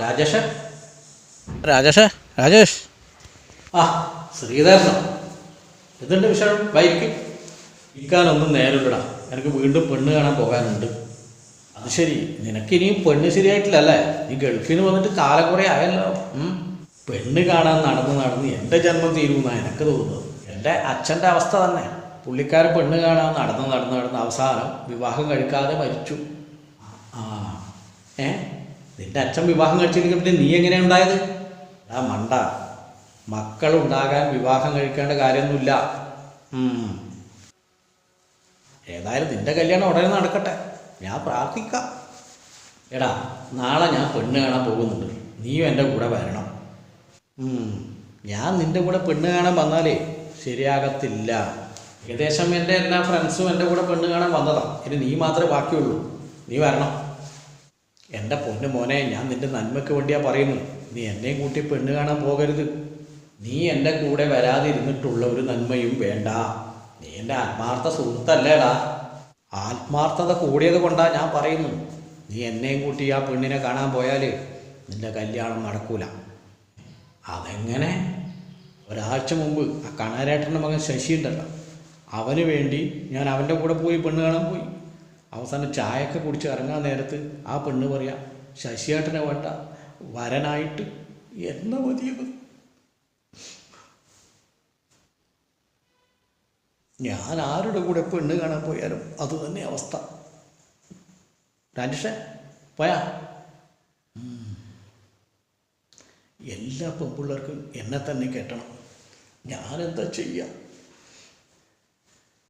രാജേഷ്? രാജേഷ് രാജേഷ്. ആ ശ്രീധരനോ എന്തുണ്ട് വിഷയം ബൈക്ക്? ഇരിക്കാനൊന്നും നേരമില്ലടാ. എനിക്ക് വീണ്ടും പെണ്ണ് കാണാൻ പോകാനുണ്ട്. അത് ശരി. നിനക്കിനിയും പെണ്ണ് ശരിയായിട്ടില്ലല്ലേ നീ ഗൾഫിൽ വന്നിട്ട് കാലം കുറേ ആയല്ലോ. പെണ്ണ് കാണാൻ നടന്ന് നടന്ന് എന്റെ ജന്മം തീരുമെന്നാണ് എനിക്ക് തോന്നുന്നത്. എന്റെ അച്ഛന്റെ അവസ്ഥ തന്നെ. പുള്ളിക്കാരൻ പെണ്ണ് കാണാൻ നടന്ന് നടന്ന് നടന്ന് അവസാനം വിവാഹം കഴിക്കാതെ മരിച്ചു. ആ. നിന്റെ അച്ഛൻ വിവാഹം കഴിച്ചില്ലെങ്കിൽ പിന്നെ നീ എങ്ങനെയാണ് ഉണ്ടായത്? ആ മണ്ട. മക്കളുണ്ടാകാൻ വിവാഹം കഴിക്കേണ്ട കാര്യമൊന്നുമില്ല. ഏതായാലും നിന്റെ കല്യാണം ഉടനെ നടക്കട്ടെ. ഞാൻ പ്രാർത്ഥിക്കാം. എടാ നാളെ ഞാൻ പെണ്ണ് കാണാൻ പോകുന്നുണ്ട്. നീയും എന്റെ കൂടെ വരണം. ഞാൻ നിന്റെ കൂടെ പെണ്ണ് കാണാൻ വന്നാലേ ശരിയാകത്തില്ല. ഏകദേശം എന്റെ എല്ലാ ഫ്രണ്ട്സും എന്റെ കൂടെ പെണ്ണ് കാണാൻ വന്നതാണ് ഇനി നീ മാത്രമേ ബാക്കിയുള്ളൂ. നീ വരണം. എന്റെ പൊന്നു മോനെ ഞാൻ നിന്റെ നന്മയ്ക്ക് വേണ്ടിയാ പറയുന്നു നീ എന്നെയും കൂട്ടി പെണ്ണ് കാണാൻ പോകരുത്. നീ എന്റെ കൂടെ വരാതിരുന്നിട്ടുള്ള ഒരു നന്മയും വേണ്ട. നീ എന്റെ ആത്മാർത്ഥ സുഹൃത്തല്ലേടാ. ആത്മാർത്ഥത കൂടിയത് കൊണ്ടാ ഞാൻ പറയുന്നു നീ എന്നെയും കൂട്ടി ആ പെണ്ണിനെ കാണാൻ പോയാൽ നിന്റെ കല്യാണം നടക്കൂല. അതെങ്ങനെ? ഒരാഴ്ച മുമ്പ് ആ കണാരേട്ടന്റെ മകൻ ശശി ഉണ്ടല്ലോ അവന് വേണ്ടി ഞാൻ അവന്റെ കൂടെ പോയി പെണ്ണ് കാണാൻ പോയി. അവസാനം ചായയൊക്കെ കുടിച്ച് ഇറങ്ങാൻ നേരത്ത് ആ പെണ്ണ് പറയാ ശശിയേട്ടനെ വേണ്ട വരനായിട്ട് എന്ന മതിയത് ഞാൻ ആരുടെ കൂടെ പെണ്ണ് കാണാൻ പോയാലും അത് തന്നെ അവസ്ഥ. രാജേഷേ പോയാ. എല്ലാ പെൺപിള്ളേർക്കും എന്നെ തന്നെ കെട്ടണം. ഞാനെന്താ ചെയ്യുക